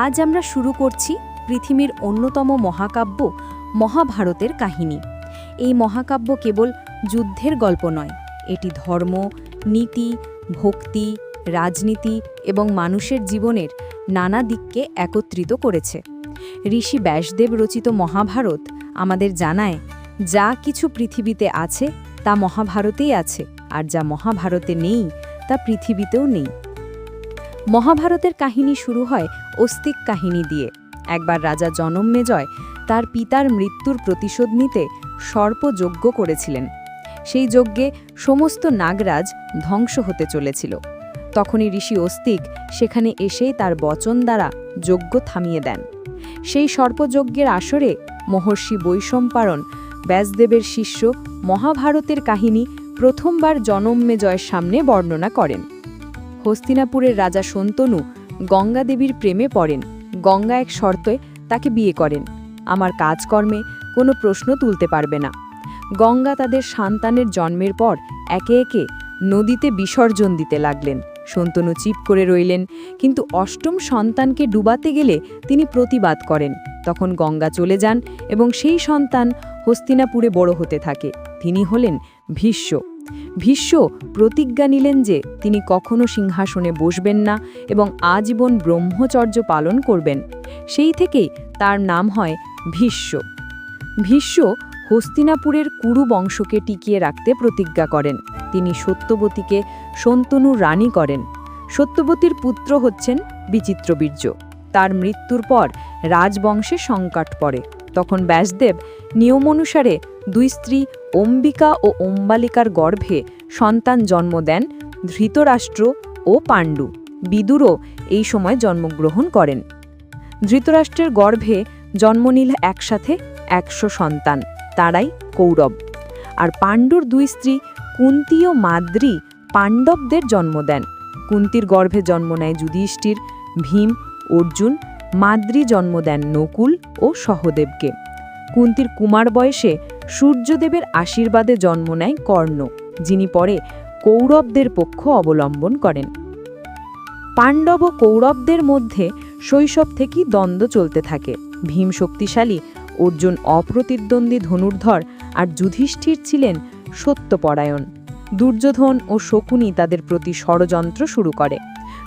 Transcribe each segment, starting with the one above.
আজ আমরা শুরু করছি পৃথিবীর অন্যতম মহাকাব্য, মহাভারতের কাহিনী। এই মহাকাব্য কেবল যুদ্ধের গল্প নয়, এটি ধর্ম, নীতি, ভক্তি, রাজনীতি এবং মানুষের জীবনের নানা দিককে একত্রিত করেছে। ঋষি ব্যাসদেব রচিত মহাভারত আমাদের জানায়, যা কিছু পৃথিবীতে আছে, তা মহাভারতেই আছে, আর যা মহাভারতে নেই, তা পৃথিবীতেও নেই। মহাভারতের কাহিনী শুরু হয় অস্তিক কাহিনী দিয়ে। একবার রাজা জনমেজয় তার পিতার মৃত্যুর প্রতিশোধ নিতে সর্পযজ্ঞ করেছিলেন। সেই যজ্ঞে সমস্ত নাগরাজ ধ্বংস হতে চলেছিল। তখনই ঋষি অস্তিক সেখানে এসেই তার বচন দ্বারা যজ্ঞ থামিয়ে দেন। সেই সর্পযজ্ঞের আসরে মহর্ষি বৈষম্পারণ ব্যাসদেবের শিষ্য মহাভারতের কাহিনী প্রথমবার জনমেজয়ের সামনে বর্ণনা করেন। হস্তিনাপুরের রাজা সন্তনু গঙ্গা দেবীর প্রেমে পড়েন। গঙ্গা এক শর্তে তাকে বিয়ে করেন। আমার কাজকর্মে কোনো প্রশ্ন তুলতে পারবে না। গঙ্গা তাদের সন্তানের জন্মের পর একে একে নদীতে বিসর্জন দিতে লাগলেন। সন্তনু চিপ করে রইলেন, কিন্তু অষ্টম সন্তানকে ডুবাতে গেলে তিনি প্রতিবাদ করেন। তখন গঙ্গা চলে যান এবং সেই সন্তান হস্তিনাপুরে বড় হতে থাকে। তিনি হলেন ভীষ্ম। ভীষ্ম প্রতিজ্ঞা নিলেন যে তিনি কখনো সিংহাসনে বসবেন না এবং আজীবন ব্রহ্মচর্য পালন করবেন। সেই থেকেই তার নাম হয় ভীষ্ম। ভীষ্ম হস্তিনাপুরের কুরু বংশকে টিকিয়ে রাখতে প্রতিজ্ঞা করেন। তিনি সত্যবতীকে শন্তনু রানী করেন। সত্যবতীর পুত্র হচ্ছেন বিচিত্রবীর্য। তার মৃত্যুর পর রাজবংশে সংকট পড়ে। তখন ব্যাসদেব নিয়ম অনুসারে দুই স্ত্রী অম্বিকা ও অম্বালিকার গর্ভে সন্তান জন্ম দেন ধৃতরাষ্ট্র ও পাণ্ডু। বিদুরও এই সময় জন্মগ্রহণ করেন। ধৃতরাষ্ট্রের গর্ভে জন্ম নিল একসাথে একশো সন্তান, তারাই কৌরব। আর পাণ্ডুর দুই স্ত্রী কুন্তি ও মাদ্রি পাণ্ডবদের জন্ম দেন। কুন্তির গর্ভে জন্ম নেয় যুধিষ্ঠির, ভীম, অর্জুন, মাদ্রি জন্ম দেন নকুল ও সহদেবকে। কুন্তির কুমার বয়সে সূর্যদেবের আশীর্বাদে জন্ম নেয় কর্ণ, যিনি পরে কৌরবদের পক্ষ অবলম্বন করেন। পাণ্ডব ও কৌরবদের মধ্যে শৈশব থেকেই দ্বন্দ্ব চলতে থাকে। ভীম শক্তিশালী অর্জুন অপ্রতিদ্বন্দ্বী ধনুর্ধর আর যুধিষ্ঠির ছিলেন সত্যপরায়ণ। দুর্যোধন ও শকুনি তাদের প্রতি ষড়যন্ত্র শুরু করে।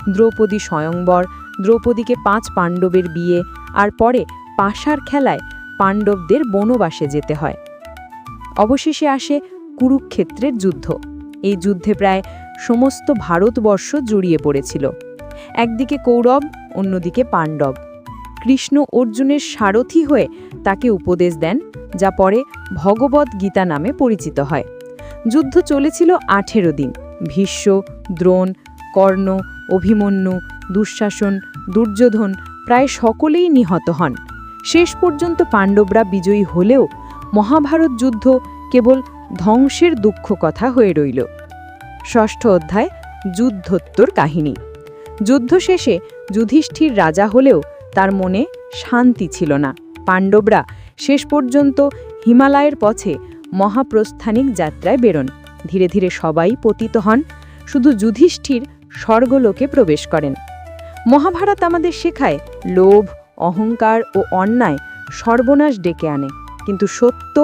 দ্রৌপদী স্বয়ংবর, দ্রৌপদীকে পাঁচ পাণ্ডবের বিয়ে আর পরে পাশার খেলায় পাণ্ডবদের বনবাসে যেতে হয়। অবশেষে আসে কুরুক্ষেত্রের যুদ্ধ। এই যুদ্ধে প্রায় সমস্ত ভারতবর্ষ জড়িয়ে পড়েছিল। একদিকে কৌরব, অন্যদিকে পাণ্ডব। কৃষ্ণ অর্জুনের সারথি হয়ে তাকে উপদেশ দেন, যা পরে ভগবদ্ গীতা নামে পরিচিত হয়। যুদ্ধ চলেছিল আঠেরো দিন। ভীষ্ম, দ্রোণ, কর্ণ, অভিমন্যু, দুঃশাসন, দুর্যোধন প্রায় সকলেই নিহত হন। শেষ পর্যন্ত পাণ্ডবরা বিজয়ী হলেও মহাভারত যুদ্ধ কেবল ধ্বংসের দুঃখ কথা হয়ে রইল। ষষ্ঠ অধ্যায়, যুদ্ধোত্তর কাহিনী। যুদ্ধ শেষে যুধিষ্ঠির রাজা হলেও তার মনে শান্তি ছিল না। পাণ্ডবরা শেষ পর্যন্ত হিমালয়ের পথে মহাপ্রস্থানিক যাত্রায় বেরোন। ধীরে ধীরে সবাই পতিত হন, শুধু যুধিষ্ঠির স্বর্গলোকে প্রবেশ করেন। মহাভারত আমাদের শেখায়, লোভ, অহংকার ও অন্যায় সর্বনাশ ডেকে আনে। কিন্তু সত্য,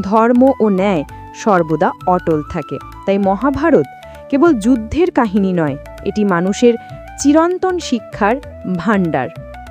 ধর্ম ও ন্যায় সর্বদা অটল থাকে। তাই মহাভারত কেবল যুদ্ধের কাহিনী নয়, এটি মানুষের চিরন্তন শিক্ষার ভাণ্ডার।